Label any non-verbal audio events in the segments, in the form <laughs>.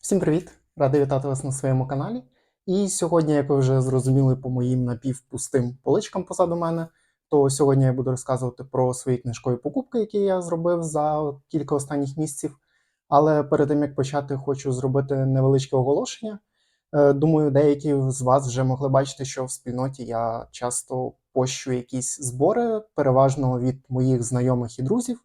Всім привіт! Радий вітати вас на своєму каналі. І сьогодні, як ви вже зрозуміли по моїм напівпустим поличкам позаду мене, то сьогодні я буду розказувати про свої книжкові покупки, які я зробив за кілька останніх місяців. Але перед тим як почати, хочу зробити невеличке оголошення. Е, Думаю, деякі з вас вже могли бачити, що в спільноті я часто пощу якісь збори, переважно від моїх знайомих і друзів.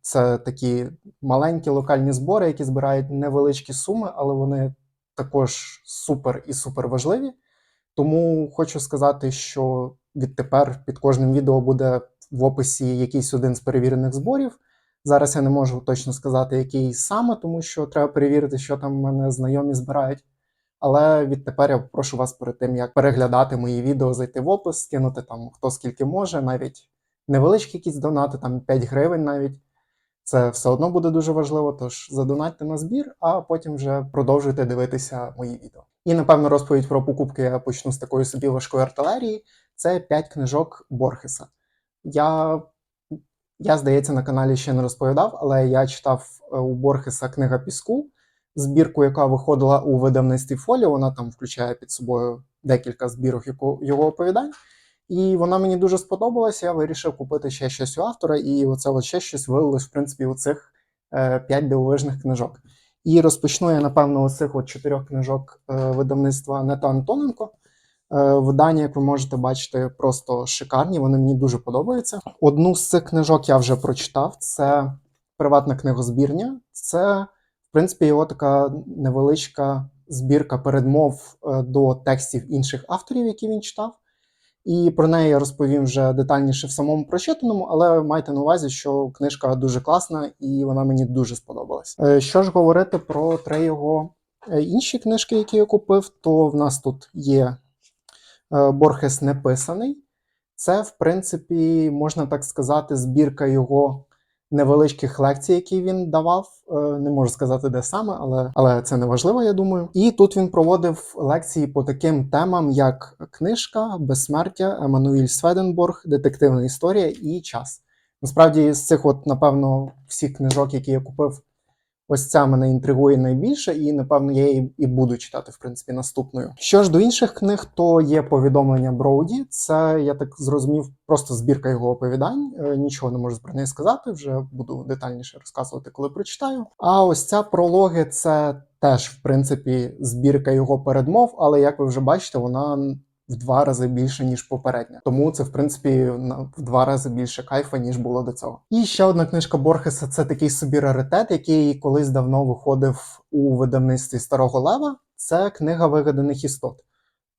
Це такі маленькі локальні збори, які збирають невеличкі суми, але вони також супер і супер важливі. Тому хочу сказати, що відтепер під кожним відео буде в описі якийсь один з перевірених зборів. Зараз я не можу точно сказати, який саме, тому що треба перевірити, що там в мене знайомі збирають. Але відтепер я прошу вас перед тим, як переглядати мої відео, зайти в опис, скинути там хто скільки може, навіть невеличкі якісь донати, там 5 гривень навіть. Це все одно буде дуже важливо, тож задонатьте на збір, а потім вже продовжуйте дивитися мої відео. І напевно розповідь про покупки я почну з такої собі важкої артилерії. Це 5 книжок Борхеса. Я, я, здається, на каналі ще не розповідав, але я читав е, у Борхеса книга Піску, збірку, яка виходила у видавництві Фоліо. Вона там включає під собою декілька збірок його- його оповідань. І вона мені дуже сподобалася. Я вирішив купити ще щось у автора, і оце от ще щось вилилось, в принципі, у цих е, п'ять дивовижних книжок. І розпочну я, напевно, з цих от чотирьох книжок е, видавництва Нета Антоненко. Е, видання, як ви можете бачити, просто шикарні. Вони мені дуже подобаються. Одну з цих книжок я вже прочитав. Це приватна книгозбірня. Це, в принципі, його така невеличка збірка передмов до текстів інших авторів, які він читав. І про неї я розповім вже детальніше в самому прочитаному, але майте на увазі, що книжка дуже класна і вона мені дуже сподобалась. Е, Що ж говорити про три його е, інші книжки, які я купив, то в нас тут є е, Борхес Неписаний. Це, в принципі, можна так сказати, збірка його невеличких лекцій, які він давав. Е, Не можу сказати, де саме, але, але це не важливо, я думаю. І тут він проводив лекції по таким темам, як книжка, безсмертя, Еммануїль Сведенборг, детективна історія і час. Насправді, з цих, от, напевно, всіх книжок, які я купив, ось ця мене інтригує найбільше, і, напевно, я її і буду читати, в принципі, наступною. Що ж до інших книг, то є повідомлення Броуді. Це, я так зрозумів, просто збірка його оповідань. Е, Нічого не можу про неї сказати, вже буду детальніше розказувати, коли прочитаю. А ось ця прологи це теж, в принципі, збірка його передмов, але як ви вже бачите, вона в два рази більше, ніж попередня. Тому це, в принципі, в два рази більше кайфа, ніж було до цього. І ще одна книжка Борхеса це такий собі раритет, який колись давно виходив у видавництві Старого Лева. Це книга вигаданих істот.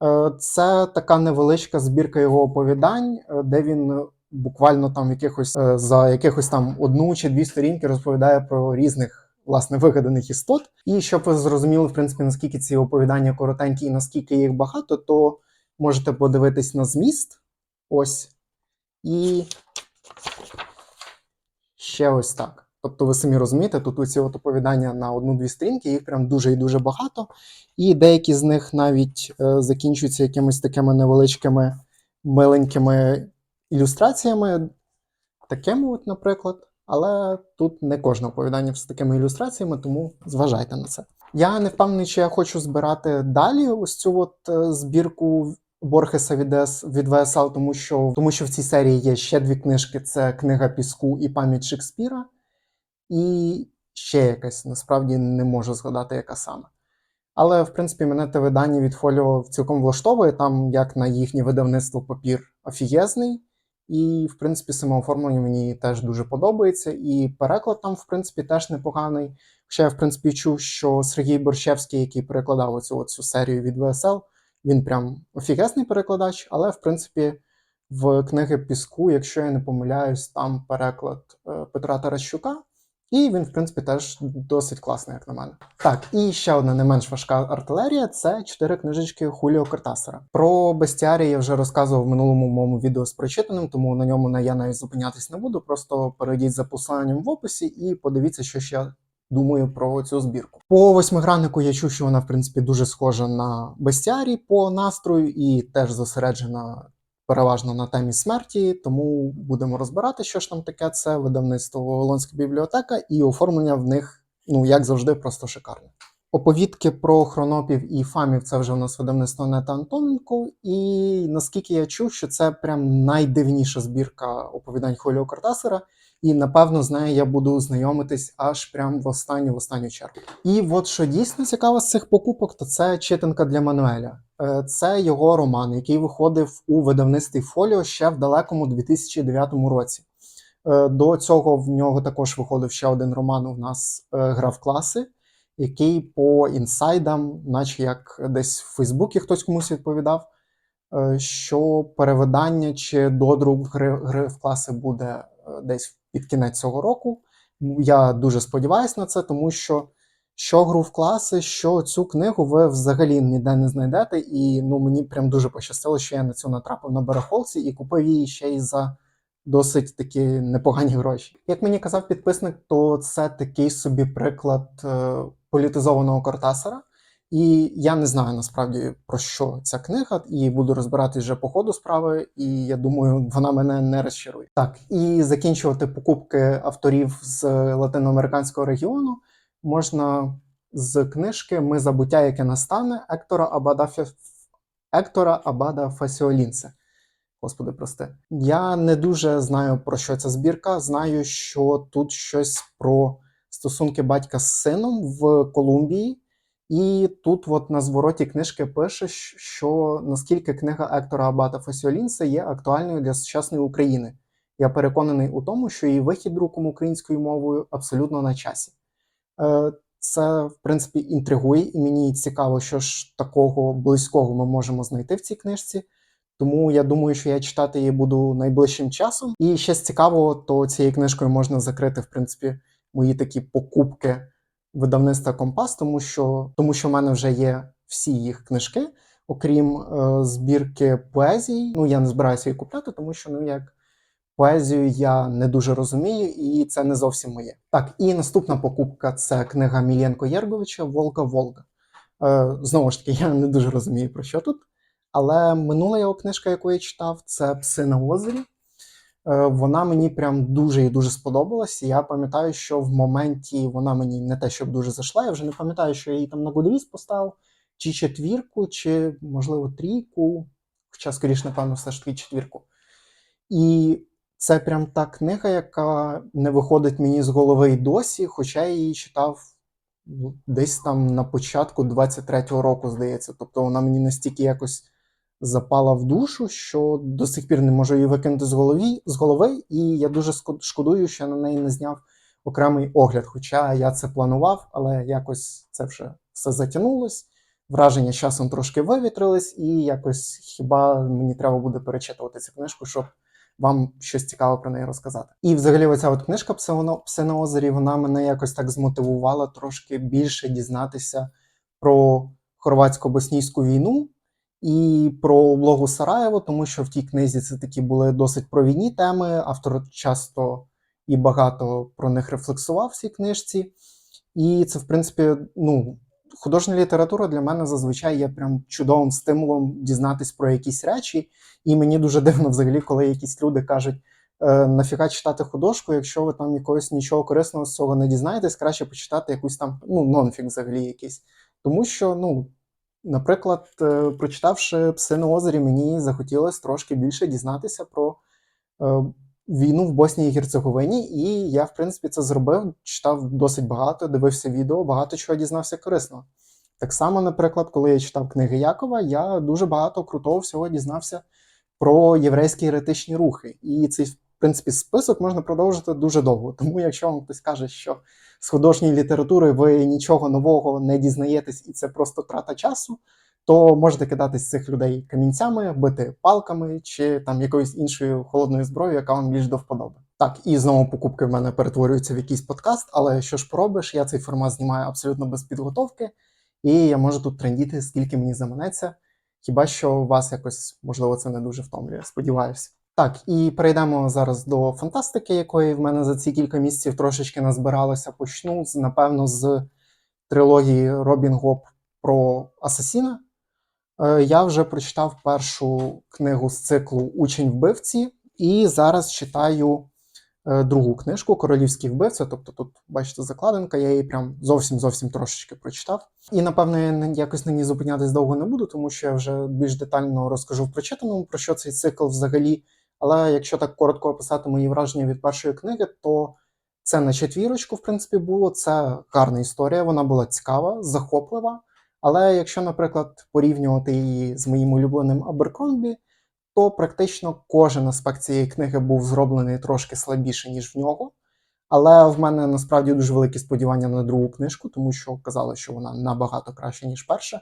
Е, Це така невеличка збірка його оповідань, е, де він буквально там якихось е, за якихось там одну чи дві сторінки розповідає про різних. Власне, вигаданих істот. І щоб ви зрозуміли, в принципі, наскільки ці оповідання коротенькі і наскільки їх багато, то можете подивитись на зміст. Ось. І ще ось так. Тобто, ви самі розумієте, тут оці от оповідання на одну-дві сторінки, їх прям дуже і дуже багато. І деякі з них навіть е, закінчуються якимись такими невеличкими миленькими ілюстраціями. Такими, от, наприклад. Але тут не кожне оповідання з такими ілюстраціями, тому зважайте на це. Я не впевнений, чи я хочу збирати далі ось цю от е, збірку Борхеса від, ВСЛ, тому що, тому що в цій серії є ще дві книжки: це Книга Піску і Пам'ять Шекспіра. І ще якась, насправді не можу згадати, яка саме. Але, в принципі, мене те видання від Фоліо цілком влаштовує, там, як на їхнє видавництво папір офігезний. І, в принципі, саме оформлення мені теж дуже подобається. І переклад там, в принципі, теж непоганий. Хоча я, в принципі, чув, що Сергій Борщевський, який перекладав оцю, оцю серію від ВСЛ, він прям офігезний перекладач, але, в принципі, в книги Піску, якщо я не помиляюсь, там переклад е, Петра Таращука. І він, в принципі, теж досить класний, як на мене. Так, і ще одна не менш важка артилерія це чотири книжечки Хуліо Кортасера. Про бестіарі я вже розказував в минулому моєму відео з прочитаним, тому на ньому я навіть зупинятись не буду. Просто перейдіть за посиланням в описі і подивіться, що я думаю про цю збірку. По восьмиграннику я чув, що вона, в принципі, дуже схожа на бестіарі по настрою і теж зосереджена переважно на темі смерті, тому будемо розбирати, що ж там таке. Це видавництво Вавилонська бібліотека, і оформлення в них, ну як завжди, просто шикарне. Оповідки про хронопів і фамів це вже у нас видавництво Нета Антоненко. І наскільки я чув, що це прям найдивніша збірка оповідань Хвилю Кортасера. І напевно з нею я буду знайомитись аж прям в останню в останню чергу. І от що дійсно цікаво з цих покупок, то це читанка для Мануеля. Е, Це його роман, який виходив у видавництві Фоліо ще в далекому 2009 році. Е, До цього в нього також виходив ще один роман. У нас е, гра в класи, який по інсайдам, наче як десь в Фейсбуці хтось комусь відповідав, що перевидання чи додрук гри, гри в класи буде десь під кінець цього року. Я дуже сподіваюся на це, тому що що гру в класи, що цю книгу ви взагалі ніде не знайдете. І ну мені прям дуже пощастило, що я на цю натрапив на барахолці і купив її ще й за досить такі непогані гроші. Як мені казав підписник, то це такий собі приклад е, політизованого Кортасера. І я не знаю насправді про що ця книга, і буду розбиратись вже по ходу справи. І я думаю, вона мене не розчарує. Так, і закінчувати покупки авторів з латиноамериканського регіону можна з книжки Ми забуття, яке настане Ектора Абада Фе- Ектора Абада Фасіолінце. Господи, прости. Я не дуже знаю про що ця збірка. Знаю, що тут щось про стосунки батька з сином в Колумбії. І тут, от на звороті книжки пише, що наскільки книга Ектора Абата Фасіолінса є актуальною для сучасної України. Я переконаний у тому, що її вихід друком українською мовою абсолютно на часі. Е, Це, в принципі, інтригує, і мені цікаво, що ж такого близького ми можемо знайти в цій книжці. Тому я думаю, що я читати її буду найближчим часом. І ще з цікавого, то цією книжкою можна закрити, в принципі, мої такі покупки видавництва Компас, тому що, тому що в мене вже є всі їх книжки, окрім е, збірки поезій. Ну, я не збираюся її купляти, тому що ну як. Поезію я не дуже розумію, і це не зовсім моє. Так, і наступна покупка це книга Міленко Єрговича Волга Волга. Е, знову ж таки, я не дуже розумію, про що тут. Але минула його книжка, яку я читав, це Пси на озері. Е, Вона мені прям дуже і дуже сподобалась. Я пам'ятаю, що в моменті вона мені не те, щоб дуже зайшла. Я вже не пам'ятаю, що я її там на Goodreads поставив, чи четвірку, чи, можливо, трійку. Хоча, скоріш, напевно, все ж таки четвірку. І це прям та книга, яка не виходить мені з голови й досі, хоча я її читав ну, десь там на початку 23-го року, здається. Тобто вона мені настільки якось запала в душу, що до сих пір не можу її викинути з голови, з голови, і я дуже шкодую, що я на неї не зняв окремий огляд. Хоча я це планував, але якось це вже все затягнулось. Враження часом трошки вивітрились, і якось хіба мені треба буде перечитувати цю книжку, щоб вам щось цікаве про неї розказати. І взагалі, оця от книжка «Пси на озері, вона мене якось так змотивувала трошки більше дізнатися про хорватсько-боснійську війну і про облогу Сараєво, тому що в тій книзі це такі були досить провідні теми. Автор часто і багато про них рефлексував в цій книжці. І це, в принципі, ну, художня література для мене зазвичай є прям чудовим стимулом дізнатись про якісь речі. І мені дуже дивно, взагалі, коли якісь люди кажуть. «Е, Нафіга читати художку, якщо ви там якогось нічого корисного з цього не дізнаєтесь, краще почитати якусь там ну, нонфік взагалі якийсь. Тому що, ну, наприклад, е, прочитавши Пси на озері, мені захотілося трошки більше дізнатися про е, війну в Боснії і Герцеговині, і я, в принципі, це зробив, читав досить багато, дивився відео, багато чого дізнався корисного. Так само, наприклад, коли я читав книги Якова, я дуже багато крутого всього дізнався про єврейські еретичні рухи. І цей, принципі, список можна продовжити дуже довго. <laughs> Тому, якщо вам хтось каже, що з художньої літератури ви нічого нового не дізнаєтесь, і це просто трата часу, то можете кидатись цих людей камінцями, бити палками чи там якоюсь іншою холодною зброєю, яка вам більш до вподоби. Так, і знову покупки в мене перетворюються в якийсь подкаст, але що ж поробиш, я цей формат знімаю абсолютно без підготовки, і я можу тут трендіти, скільки мені заманеться. Хіба що вас якось, можливо, це не дуже втомлює, сподіваюся. Так, і перейдемо зараз до фантастики, якої в мене за ці кілька місяців трошечки назбиралося. Почну з, напевно, з трилогії Робін Гоп про Асасіна. Е, Я вже прочитав першу книгу з циклу Учень вбивці, і зараз читаю е, другу книжку Королівський вбивця. Тобто тут, бачите, закладинка, я її прям зовсім зовсім трошечки прочитав. І напевно я якось на ній зупинятись довго не буду, тому що я вже більш детально розкажу в прочитаному, про що цей цикл взагалі. Але якщо так коротко описати мої враження від першої книги, то це на четвірочку, в принципі, було. Це гарна історія, вона була цікава, захоплива. Але якщо, наприклад, порівнювати її з моїм улюбленим Аберкромбі, то практично кожен аспект цієї книги був зроблений трошки слабіше, ніж в нього. Але в мене насправді дуже великі сподівання на другу книжку, тому що казали, що вона набагато краще, ніж перша.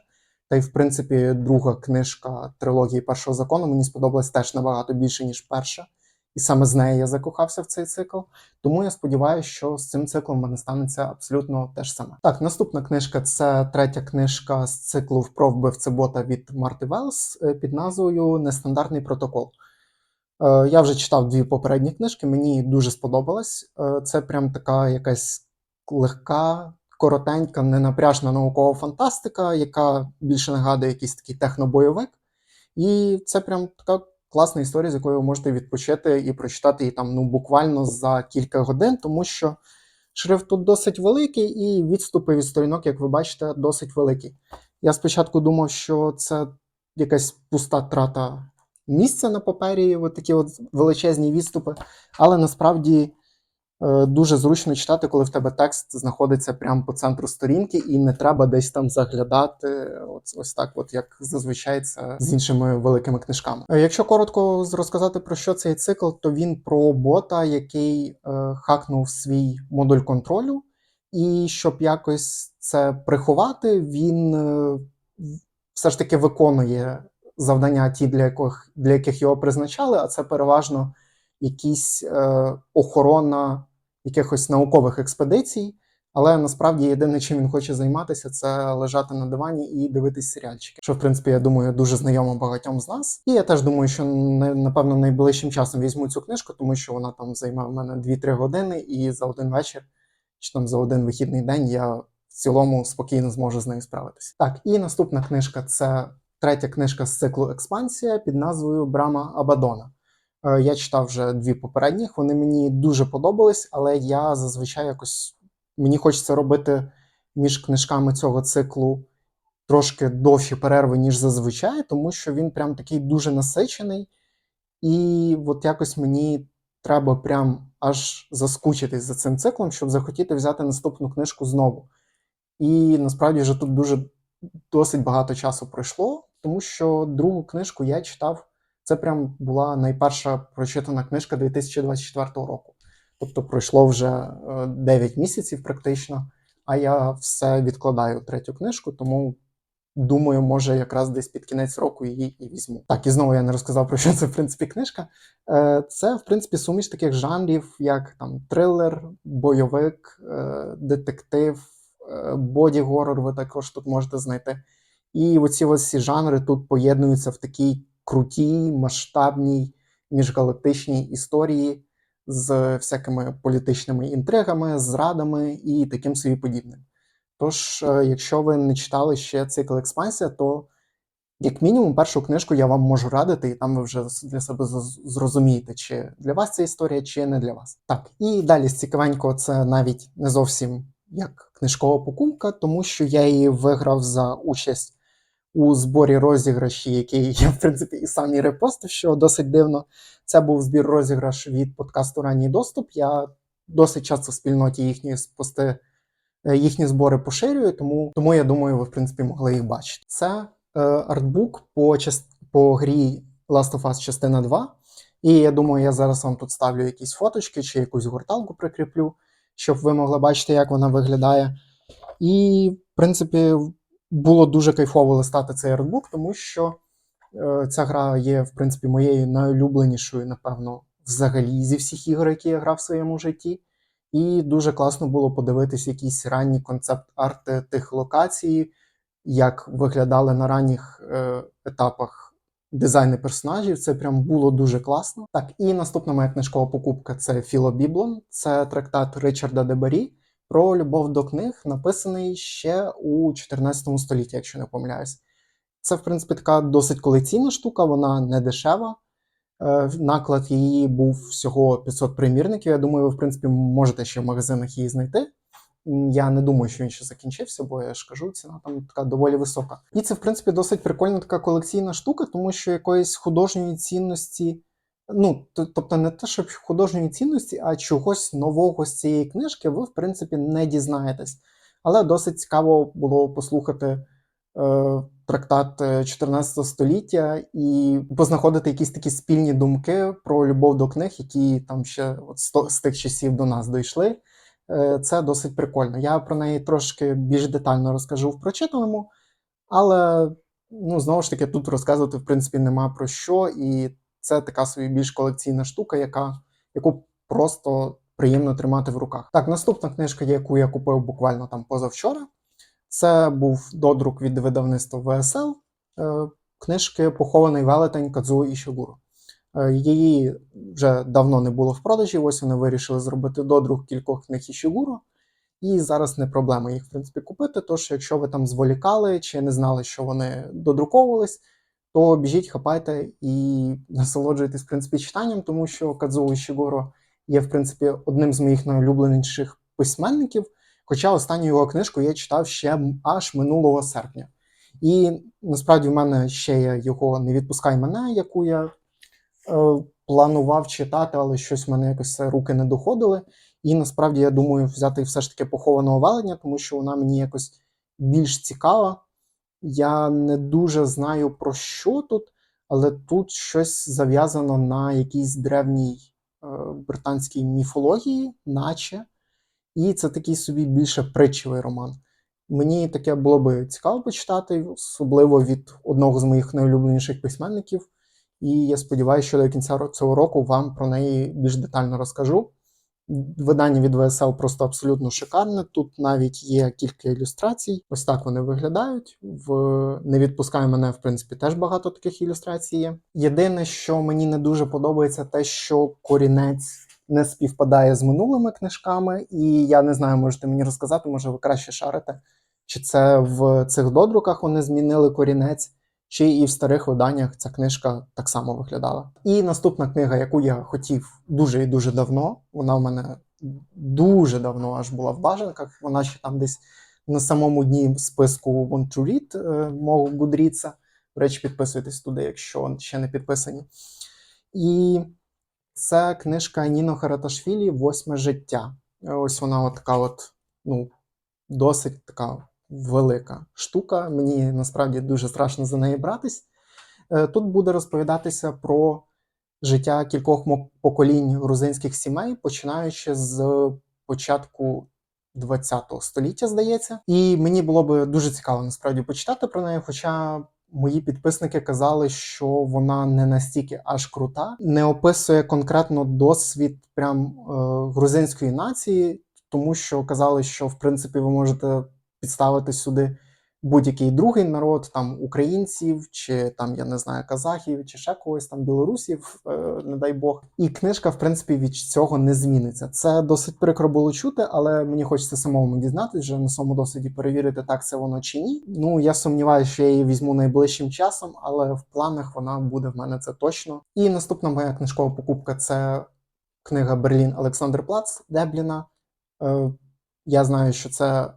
Та й, в принципі, друга книжка трилогії першого закону мені сподобалась теж набагато більше, ніж перша. І саме з неї я закохався в цей цикл. Тому я сподіваюся, що з цим циклом в мене станеться абсолютно те ж саме. Так, наступна книжка це третя книжка з циклу про вбивця бота від Марти Велс е, під назвою Нестандартний протокол. Е, Я вже читав дві попередні книжки, мені дуже сподобалось. Е, Це прям така якась легка, коротенька, ненапряжна наукова фантастика, яка більше нагадує якийсь такий технобойовик. І це прям така класна історія, з якою ви можете відпочити і прочитати її там ну, буквально за кілька годин, тому що шрифт тут досить великий, і відступи від сторінок, як ви бачите, досить великі. Я спочатку думав, що це якась пуста трата місця на папері, от такі от величезні відступи, але насправді дуже зручно читати, коли в тебе текст знаходиться прямо по центру сторінки, і не треба десь там заглядати. Ось, ось так, от як зазвичай це з іншими великими книжками. Е, Якщо коротко розказати про що цей цикл, то він про бота, який е, хакнув свій модуль контролю, і щоб якось це приховати, він е, все ж таки виконує завдання ті, для яких, для яких його призначали, а це переважно якісь е, охорона якихось наукових експедицій. Але насправді єдине, чим він хоче займатися, це лежати на дивані і дивитись серіальчики. Що, в принципі, я думаю, дуже знайомо багатьом з нас. І я теж думаю, що не- напевно найближчим часом візьму цю книжку, тому що вона там займе в мене 2-3 години, і за один вечір, чи там за один вихідний день я в цілому спокійно зможу з нею справитися. Так, і наступна книжка це третя книжка з циклу Експансія під назвою Брама Абадона. Е, Я читав вже дві попередніх, вони мені дуже подобались, але я зазвичай якось мені хочеться робити між книжками цього циклу трошки довші перерви, ніж зазвичай, тому що він прям такий дуже насичений, і от якось мені треба прям аж заскучитись за цим циклом, щоб захотіти взяти наступну книжку знову. І насправді вже тут дуже досить багато часу пройшло, тому що другу книжку я читав. Це прям була найперша прочитана книжка 2024 року. Тобто пройшло вже е, 9 місяців практично, а я все відкладаю третю книжку, тому думаю, може якраз десь під кінець року її і візьму. Так, і знову я не розказав про що це в принципі книжка. Е, Це, в принципі, суміш таких жанрів, як там трилер, бойовик, е, детектив, е, боді-горор, ви також тут можете знайти. І оці ось всі жанри тут поєднуються в такій крутій, масштабній міжгалактичній історії з всякими політичними інтригами, зрадами і таким собі подібним. Тож, е, якщо ви не читали ще цикл експансія, то як мінімум першу книжку я вам можу радити, і там ви вже для себе зрозумієте, чи для вас ця історія, чи не для вас. Так, і далі з цікавенького це навіть не зовсім як книжкова покупка, тому що я її виграв за участь у зборі розіграші, який я, в принципі, і сам і репостив, що досить дивно. Це був збір розіграш від подкасту Ранній доступ. Я досить часто в спільноті їхні пости, е, їхні збори поширюю, тому, тому я думаю, ви, в принципі, могли їх бачити. Це е, артбук по, по грі Last of Us частина 2. І я думаю, я зараз вам тут ставлю якісь фоточки чи якусь гурталку прикріплю, щоб ви могли бачити, як вона виглядає. І, в принципі, було дуже кайфово листати цей артбук, тому що е, ця гра є, в принципі, моєю найулюбленішою, напевно, взагалі зі всіх ігор, які я грав в своєму житті. І дуже класно було подивитись якісь ранні концепт-арти тих локацій, як виглядали на ранніх е, етапах дизайни персонажів. Це прям було дуже класно. Так, і наступна моя книжкова покупка це Філо Біблон, це трактат Ричарда Дебарі про любов до книг, написаний ще у 14 столітті, якщо не помиляюсь. Це, в принципі, така досить колекційна штука, вона не дешева. Е, Наклад її був всього 500 примірників. Я думаю, ви, в принципі, можете ще в магазинах її знайти. Я не думаю, що він ще закінчився, бо я ж кажу, ціна там така доволі висока. І це, в принципі, досить прикольна така колекційна штука, тому що якоїсь художньої цінності, ну, тобто не те, щоб художньої цінності, а чогось нового з цієї книжки ви, в принципі, не дізнаєтесь. Але досить цікаво було послухати е, трактат е, 14 століття і познаходити якісь такі спільні думки про любов до книг, які там ще от з тих часів до нас дійшли. Е, Це досить прикольно. Я про неї трошки більш детально розкажу в прочитаному, але ну, знову ж таки, тут розказувати в принципі нема про що, і це така собі більш колекційна штука, яка, яку просто приємно тримати в руках. Так, наступна книжка, яку я купив буквально там позавчора, це був додрук від видавництва ВСЛ е, книжки Похований велетень Кадзуо Ішігуро. Е, Її вже давно не було в продажі. Ось вони вирішили зробити додрук кількох книг Ішігуро. І зараз не проблема їх, в принципі, купити. Тож, якщо ви там зволікали чи не знали, що вони додруковувались, то біжіть, хапайте і насолоджуйтесь, в принципі, читанням, тому що Кадзуо Ішігуро є, в принципі, одним з моїх найулюбленіших письменників. Хоча останню його книжку я читав ще аж минулого серпня. І насправді в мене ще є його Не відпускай мене, яку я е, планував читати, але щось в мене якось руки не доходили. І насправді я думаю взяти все ж таки похованого велення, тому що вона мені якось більш цікава. Я не дуже знаю про що тут, але тут щось зав'язано на якійсь древній е, британській міфології, наче. І це такий собі більше притчевий роман. Мені таке було би цікаво почитати, особливо від одного з моїх найулюбленіших письменників. І я сподіваюся, що до кінця цього року вам про неї більш детально розкажу. Видання від ВСЛ просто абсолютно шикарне. Тут навіть є кілька ілюстрацій. Ось так вони виглядають. В не відпускай мене, в принципі, теж багато таких ілюстрацій є. Єдине, що мені не дуже подобається, те, що корінець не співпадає з минулими книжками, і я не знаю, можете мені розказати, може ви краще шарите, чи це в цих додруках вони змінили корінець, чи і в старих виданнях ця книжка так само виглядала. І наступна книга, яку я хотів дуже і дуже давно, вона в мене дуже давно аж була в бажанках. Вона ще там десь на самому дні списку Want to Read е, мого Гудріца. До речі, підписуйтесь туди, якщо ще не підписані. І це книжка Ніно Хараташвілі Восьме життя. Е, Ось вона от така от, ну, досить така велика штука. Мені насправді дуже страшно за неї братись. Е, Тут буде розповідатися про життя кількох поколінь грузинських сімей, починаючи з початку 20 століття, здається. І мені було би дуже цікаво насправді почитати про неї, хоча. Мої підписники казали, що вона не настільки аж крута, не описує конкретно досвід прям е, грузинської нації, тому що казали, що в принципі ви можете підставити сюди будь-який другий народ, там українців, чи там я не знаю казахів, чи ще когось там білорусів, е, не дай Бог. І книжка, в принципі, від цього не зміниться. Це досить прикро було чути, але мені хочеться самому дізнатися, вже на своєму досвіді перевірити, так це воно чи ні. Ну я сумніваюся, що я її візьму найближчим часом, але в планах вона буде в мене це точно. І наступна моя книжкова покупка це книга Берлін Олександр Плац Дебліна. Е, я знаю, що це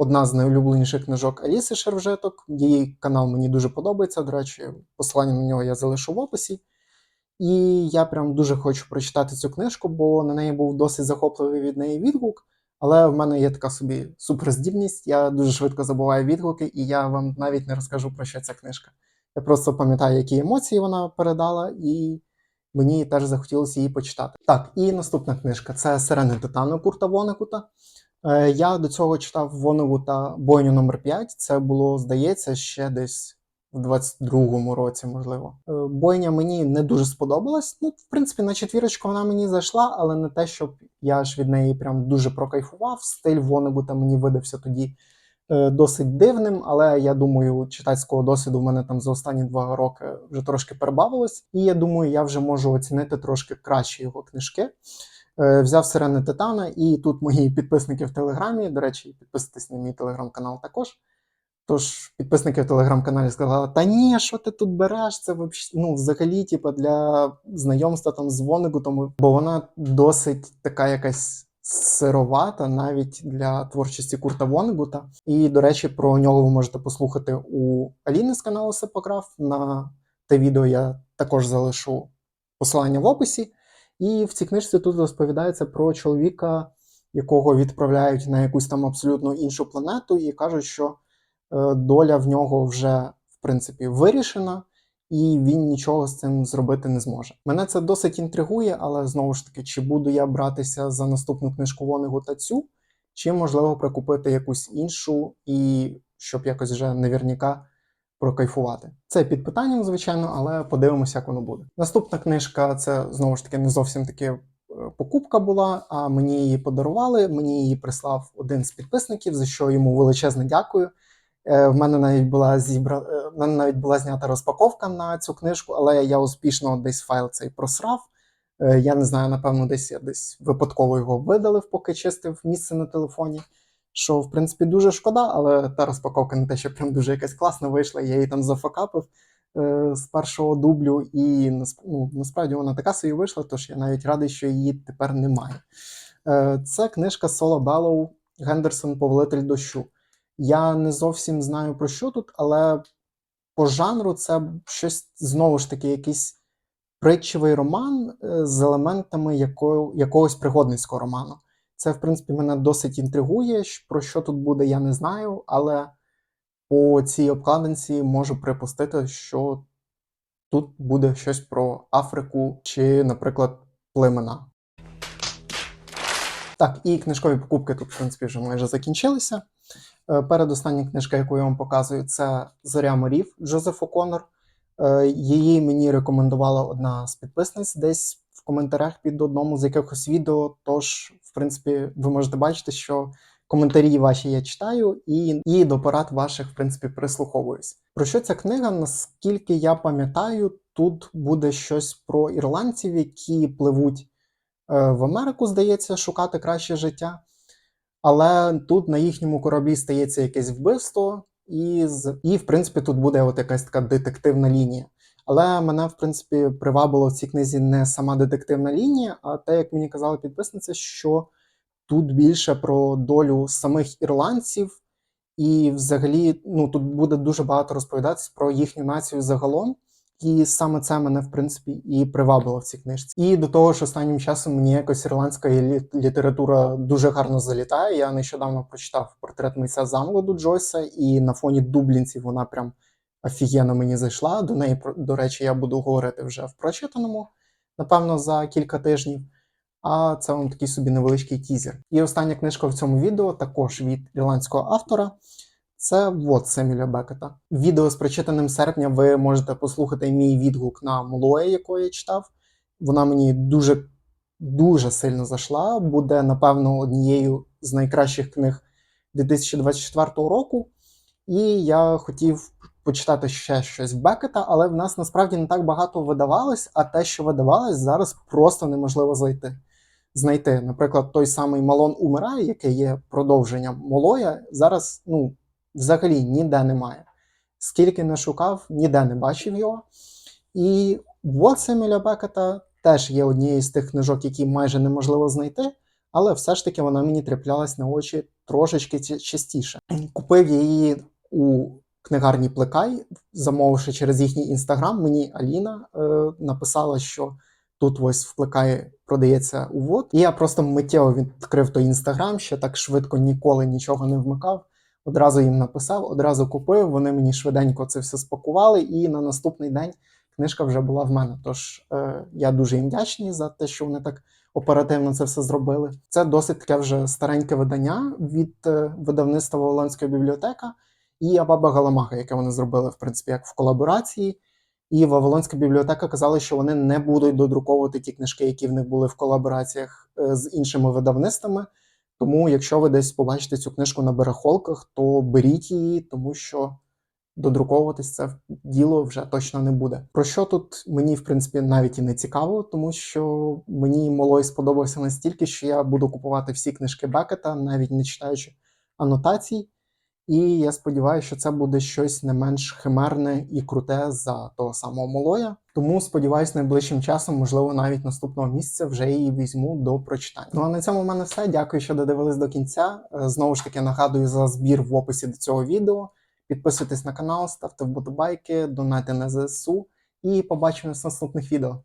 одна з найулюбленіших книжок Аліси Шервжеток. Її канал мені дуже подобається. До речі, посилання на нього я залишу в описі. І я прям дуже хочу прочитати цю книжку, бо на неї був досить захопливий від неї відгук. Але в мене є така собі суперздібність. Я дуже швидко забуваю відгуки, і я вам навіть не розкажу про що ця книжка. Я просто пам'ятаю, які емоції вона передала, і мені теж захотілося її почитати. Так, і наступна книжка це Сирени Титану Курта Вонекута. Е, Я до цього читав Вонегута бойню номер 5 Це було, здається, ще десь в 22-му році, можливо. Е, Бойня мені не дуже сподобалась. Ну, в принципі, на четвірочку вона мені зайшла, але не те, щоб я ж від неї прям дуже прокайфував. Стиль Вонегута мені видався тоді е, досить дивним, але я думаю, читацького досвіду в мене там за останні два роки вже трошки перебавилось. І я думаю, я вже можу оцінити трошки краще його книжки. Е, Взяв сирени Титана, і тут мої підписники в Телеграмі. До речі, підписуйтесь на мій телеграм-канал також. Тож підписники в телеграм-каналі сказали: Та ні, що ти тут береш? Це ну, взагалі, типу, для знайомства там з Вонегутом, бо вона досить така якась сировата навіть для творчості Курта Вонегута. І, до речі, про нього ви можете послухати у Аліни з каналу Сепограф. На те відео я також залишу посилання в описі. І в цій книжці тут розповідається про чоловіка, якого відправляють на якусь там абсолютно іншу планету, і кажуть, що е, доля в нього вже в принципі вирішена, і він нічого з цим зробити не зможе. Мене це досить інтригує, але знову ж таки, чи буду я братися за наступну книжку Вонегу та цю, чи можливо прикупити якусь іншу, і щоб якось вже наверняка прокайфувати. Це під питанням, звичайно, але подивимося, як воно буде. Наступна книжка це знову ж таки не зовсім таки е, покупка була, а мені її подарували. Мені її прислав один з підписників, за що йому величезне дякую. Е, В мене навіть була зібра... е, в мене навіть була знята розпаковка на цю книжку, але я успішно десь файл цей просрав. Я не знаю, напевно, десь я десь випадково його видалив, поки чистив місце на телефоні. Що, в принципі, дуже шкода, але та розпаковка не те, що прям дуже якась класна вийшла. Я її там зафакапив е, з першого дублю, і ну, насправді вона така собі вийшла, тож я навіть радий, що її тепер немає. Е, це книжка Соло Беллоу Гендерсон Повелитель дощу. Я не зовсім знаю про що тут, але по жанру це щось знову ж таки якийсь притчевий роман е, з елементами якого, якогось пригодницького роману. Це, в принципі, мене досить інтригує. Про що тут буде, я не знаю, але по цій обкладинці можу припустити, що тут буде щось про Африку чи, наприклад, племена. Так, і книжкові покупки тут, в принципі, вже майже закінчилися. Е, Передостання книжка, яку я вам показую, це Зоря морів Джозеф О'Коннор. Е, Її мені рекомендувала одна з підписниць десь в коментарях під одному з якихось відео. Тож, в принципі, ви можете бачити, що коментарі ваші я читаю, і, і до порад ваших, в принципі, прислуховуюсь. Про що ця книга? Наскільки я пам'ятаю, тут буде щось про ірландців, які пливуть е, в Америку, здається, шукати краще життя. Але тут на їхньому кораблі стається якесь вбивство, і, і в принципі тут буде от якась така детективна лінія. Але мене, в принципі, привабило в цій книзі не сама детективна лінія, а те, як мені казали підписниці, що тут більше про долю самих ірландців, і взагалі ну, тут буде дуже багато розповідатись про їхню націю загалом. І саме це мене, в принципі, і привабило в цій книжці. І до того ж, останнім часом мені якось ірландська лі- література дуже гарно залітає. Я нещодавно прочитав портрет митця Замолоду Джойса, і на фоні дублінців вона прям офігенно мені зайшла. До неї, до речі, я буду говорити вже в прочитаному, напевно, за кілька тижнів. А це вам такий собі невеличкий тізер. І остання книжка в цьому відео також від ірландського автора. Це вот Семюля Бекета. Відео з прочитаним серпня ви можете послухати мій відгук на Млоє, яку я читав. Вона мені дуже дуже сильно зайшла. Буде, напевно, однією з найкращих книг 2024 року. І я хотів почитати ще щось Бекета, але в нас насправді не так багато видавалось, а те, що видавалось, зараз просто неможливо знайти. Знайти, наприклад, той самий Малон умирає, який є продовженням Молоя, зараз ну, взагалі ніде немає. Скільки не шукав, ніде не бачив його. І Вотсеміля Бекета теж є однією з тих книжок, які майже неможливо знайти, але все ж таки вона мені траплялась на очі трошечки частіше. Купив її у книгарні Плекай, замовивши через їхній інстаграм. Мені Аліна е, написала, що тут ось в Плекаї продається увод. І я просто миттєво відкрив той інстаграм, ще так швидко ніколи нічого не вмикав. Одразу їм написав, одразу купив. Вони мені швиденько це все спакували, і на наступний день книжка вже була в мене. Тож е, я дуже їм вдячний за те, що вони так оперативно це все зробили. Це досить таке вже стареньке видання від е, видавництва Волонська бібліотека і Абаба Галамага, яке вони зробили, в принципі, як в колаборації. І Вавилонська бібліотека казали, що вони не будуть додруковувати ті книжки, які в них були в колабораціях е, з іншими видавництвами. Тому, якщо ви десь побачите цю книжку на барахолках, то беріть її, тому що додруковуватись це діло вже точно не буде. Про що тут мені, в принципі, навіть і не цікаво, тому що мені Молой сподобався настільки, що я буду купувати всі книжки Бекета, навіть не читаючи анотацій. І я сподіваюся, що це буде щось не менш химерне і круте за того самого Молоя. Тому сподіваюся, найближчим часом, можливо, навіть наступного місяця вже її візьму до прочитання. Ну а на цьому в мене все. Дякую, що додивились до кінця. Е, Знову ж таки нагадую за збір в описі до цього відео. Підписуйтесь на канал, ставте вподобайки, донайте на ЗСУ і побачимось в наступних відео.